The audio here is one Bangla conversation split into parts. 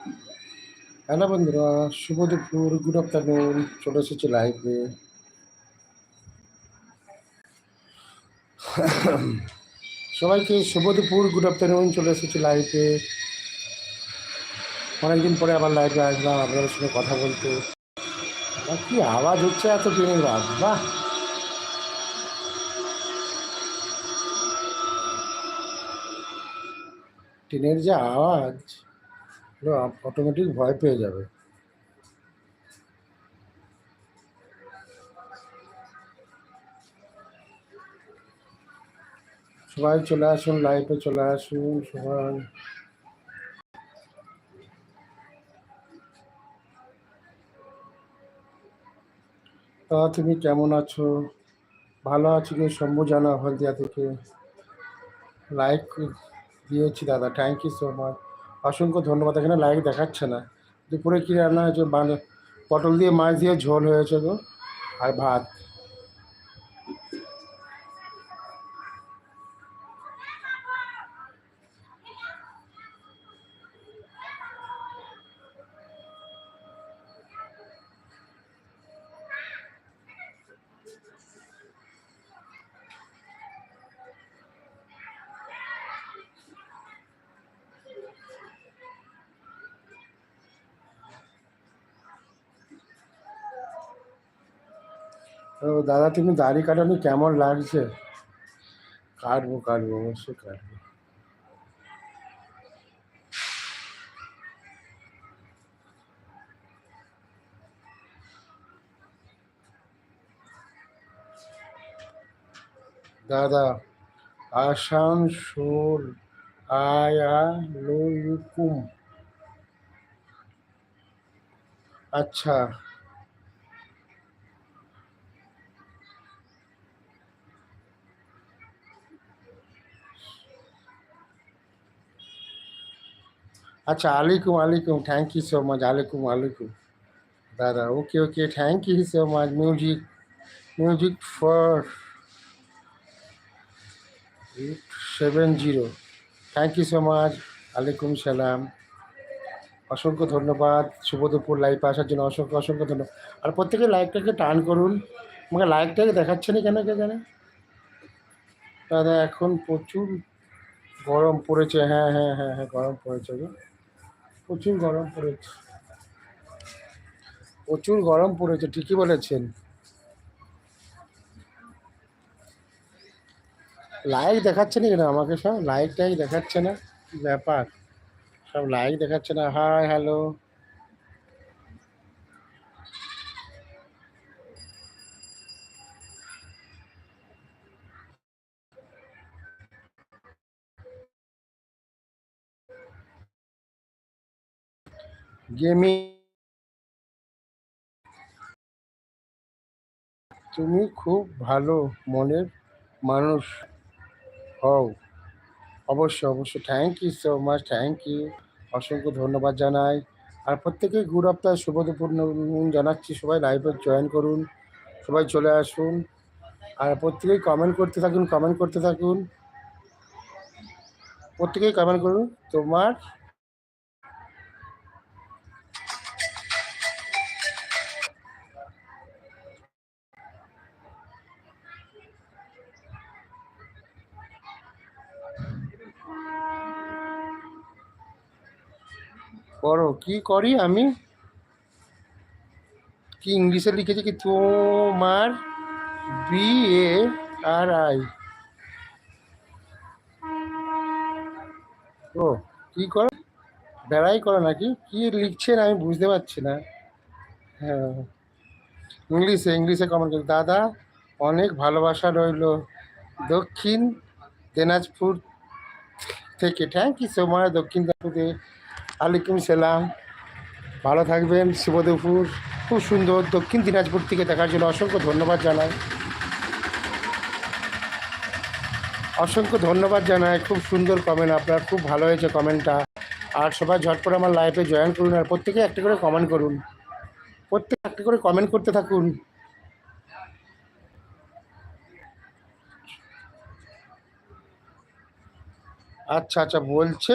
হ্যালো বন্ধুরা, শুভ দুপুর গুড আফটারনুন চলে এসেছি লাইভে সবাইকে শুভ দুপুর গুড আফটারনুন চলে এসেছি লাইভে অনেকদিন পরে আবার লাইভে আসলাম, আপনাদের সঙ্গে কথা বলতে। কি আওয়াজ হচ্ছে এত ট্রেনের বাদ বাহ! ট্রেনের যে আওয়াজ। অটোমেটিক ভয় পেয়ে যাবে। সবাই চলে আসুন লাইভে চলে আসুন, সবাই। তা তুমি কেমন আছো? ভালো আছি কি? শম্ভু জানা হলদিয়া থেকে। লাইক দিয়েছি দাদা থ্যাংক ইউ সো মাচ অসংখ্য ধন্যবাদ, এখানে লাইক দেখাচ্ছে না। দুপুরে কী রান্না হয়েছে? মানে পটল দিয়ে মাছ দিয়ে ঝোল হয়েছে গো। আর ভাত। তো দাদা, তুমি দাড়ি কাটানো কেমন লাগছে? কাটবো কাটবো, অবশ্যই কাটবো। দাদা, আসানসোল আয়ালুকুম আচ্ছা আচ্ছা আলাইকুম আলাইকুম। থ্যাংক ইউ সো মাচ আলাইকুম আলাইকুম। দাদা okay okay thank you so much music music for seven zero thank you so much আলাইকুম সালাম। অসংখ্য ধন্যবাদ। দুপুর লাইভে আসার জন্য অসংখ্য অসংখ্য ধন্যবাদ। আর প্রত্যেকে লাইভটাকে টান করুন। আমাকে লাইভটাকে দেখাচ্ছে না কেন কে জানে? দাদা, এখন প্রচুর গরম পড়েছে। হ্যাঁ হ্যাঁ হ্যাঁ হ্যাঁ গরম পড়েছে। প্রচুর গরম পড়েছে। প্রচুর গরম পড়েছে, ঠিকই বলেছেন। লাইক দেখাচ্ছে না কেন আমাকে সব? লাইক টাইক দেখাচ্ছে না? ব্যাপার? সব লাইক দেখাচ্ছে না। হাই হ্যালো গেমিং তুমি খুব ভালো মনের মানুষ হও। অবশ্যই অবশ্যই। Thank you so much thank you অসংখ্য ধন্যবাদ জানাই। আর প্রত্যেকেই গুড আফটার শুভ দুপুর জানাচ্ছি। সবাই লাইভে জয়েন করুন। সবাই চলে আসুন। আর প্রত্যেকেই কমেন্ট করতে থাকুন কমেন্ট করতে থাকুন। প্রত্যেকেই কমেন্ট করুন। তোমার করো, কি করি আমি? কি ইংলিশে লিখেছে কি? তোমার B A R I O, কি করো? বেড়াই করো নাকি? কি লিখছেন আমি বুঝতে পারছি না। হ্যাঁ। ইংলিশে ইংলিশে কমেন্ট করি। দাদা, অনেক ভালোবাসা রইল দক্ষিণ দিনাজপুর থেকে। থ্যাংক ইউ সো মাচ দক্ষিণ দিনাজপুরে আলাইকুম সালাম। ভালো থাকবেন শুভ দুপুর খুব সুন্দর দক্ষিণ দিনাজপুর থেকে দেখার জন্য অসংখ্য ধন্যবাদ জানাই। অসংখ্য ধন্যবাদ জানাই। খুব সুন্দর কমেন্ট আপনার, খুব ভালো হয়েছে কমেন্টটা আর সবাই ঝটপট আমার লাইফে জয়েন করুন আর প্রত্যেকে একটা করে কমেন্ট করুন। প্রত্যেকে একটা করে কমেন্ট করতে থাকুন। আচ্ছা আচ্ছা বলছে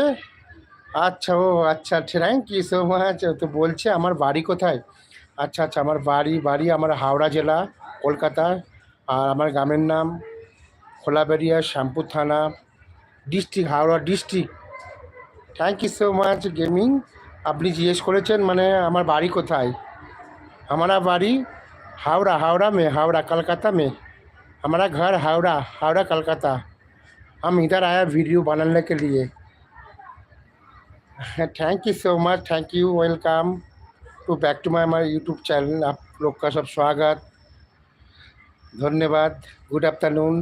আচ্ছা ও আচ্ছা থ্যাংক ইউ সো মাচ তো বলছে আমার বাড়ি কোথায় আচ্ছা আচ্ছা আমার বাড়ি বাড়ি আমার হাওড়া জেলা কলকাতা আর আমার গ্রামের নাম খোলাবেড়িয়া শ্যামপুর থানা district Howrah district thank you so much gaming আপনি জিজ্ঞেস করেছেন মানে আমার বাড়ি কোথায় हमारा बाड़ी हावड़ा हावड़ा में हावड़ा कलकत्ता में हमारा घर हावड़ा हावड़ा कलकत्ता हम इधर आया वीडियो बनाने के लिए thank you so much thank you welcome to back to my हमारे यूट्यूब चैनल आप लोग का सब स्वागत ধন্যবাদ গুড আফটারনুন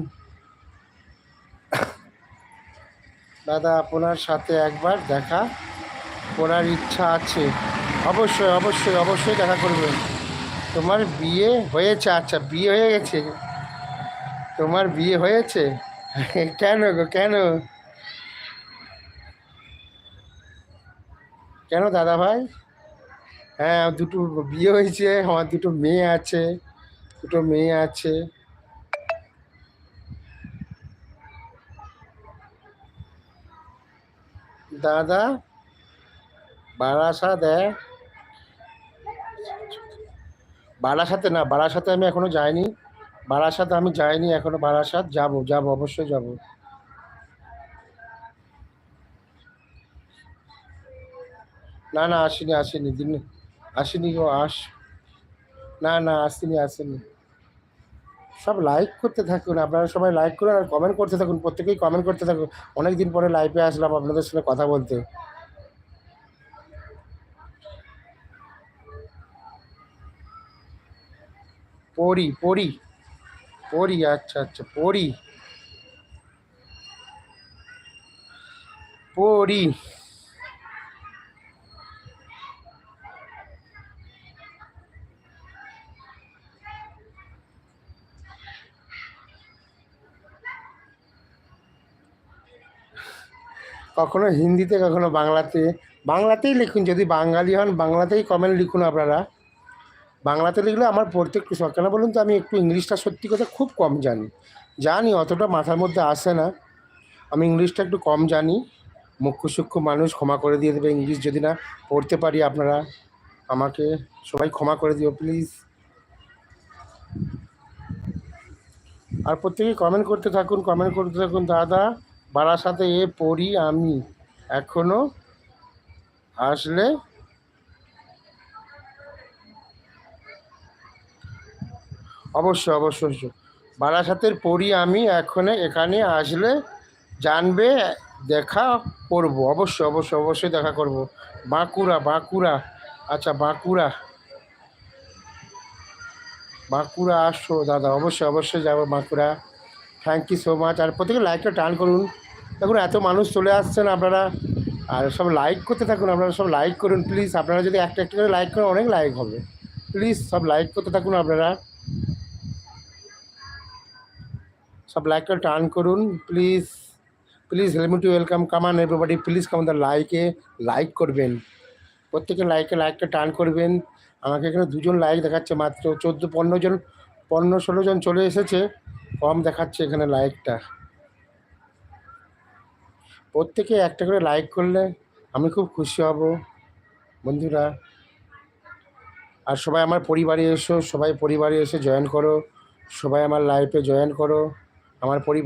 দাদা আপনার সাথে একবার দেখা করার ইচ্ছা আছে অবশ্যই অবশ্যই অবশ্যই দেখা করবেন তোমার বিয়ে হয়েছে আচ্ছা বিয়ে হয়ে গেছে তোমার বিয়ে হয়েছে কেন গো কেন কেন দাদা ভাই হ্যাঁ দুটো বিয়ে হয়েছে, আমার দুটো মেয়ে আছে, দুটো মেয়ে আছে। দাদা বারাসা দেয় বারাসাতে না, বারাসাতে আমি এখনও যাইনি। বারাসাতে আমি যাইনি, এখনও বারাসাত যাব যাব, অবশ্যই যাব। না না, আসিনি আসিনি, দিন আসিনি গো, আস। না না, আসিনি আসিনি। সব লাইক করতে থাকুন, আপনারা সবাই লাইক করুন আর কমেন্ট করতে থাকুন, প্রত্যেকেই কমেন্ট করতে থাকুন। অনেক দিন পরে লাইভে আসলাম আপনাদের সঙ্গে কথা বলতে। পড়ি পড়ি পড়ি আচ্ছা আচ্ছা পড়ি পড়ি কখনো হিন্দিতে, কখনো বাংলাতে। বাংলাতেই লিখুন, যদি বাঙালি হন, বাংলাতেই কমেন্ট লিখুন আপনারা। বাংলাতে লিখলে আমার পড়তে একটু শখ কেন বলুন তো, আমি একটু ইংলিশটা সত্যি কথা খুব কম জানি। জানি, অতটা মাথার মধ্যে আসে না। আমি ইংলিশটা একটু কম জানি। মুখ্য সূক্ষ্ম মানুষ ক্ষমা করে দিয়ে দেবে ইংলিশ, যদি না পড়তে পারি আপনারা, আমাকে সবাই ক্ষমা করে দিও প্লিজ আর প্রত্যেকে কমেন্ট করতে থাকুন কমেন্ট করতে থাকুন, দাদা। বারাসাতে এ পড়ি আমি। এখনও আসলে অবশ্যই অবশ্যই। বারাসাতের পড়ি আমি, এখন, এখানে আসলে জানবে, দেখা করব। অবশ্যই অবশ্যই অবশ্যই দেখা করব। বাঁকুড়া বাঁকুড়া। আচ্ছা বাঁকুড়া। বাঁকুড়া আসো, দাদা। অবশ্যই অবশ্যই যাব Bankura. Thank you so much আর প্রত্যেকে লাইকটা টান করুন। দেখুন, এত মানুষ চলে আসছেন আপনারা। আর সব লাইক করতে থাকুন, আপনারা সব লাইক করুন প্লিজ আপনারা যদি একটা একটা করে লাইক করেন, অনেক লাইক হবে। প্লিজ সব লাইক করতে থাকুন আপনারা। সব লাইকটা টার্ন করুন please please help me to welcome come on everybody please come the লাইকে like করবেন। প্রত্যেকে লাইকে লাইকটা টার্ন করবেন। আমাকে এখানে দুজন লাইক দেখাচ্ছে মাত্র, চোদ্দ, পনেরো জন, পনেরো, ষোলো জন চলে এসেছে। কম দেখাচ্ছে এখানে লাইকটা প্রত্যেকে একটা করে লাইক করলে আমি খুব খুশি হব, বন্ধুরা। আর সবাই আমার পরিবারে এসো, সবাই পরিবারে এসে জয়েন করো, সবাই আমার লাইফে জয়েন করো, আমার পরিবার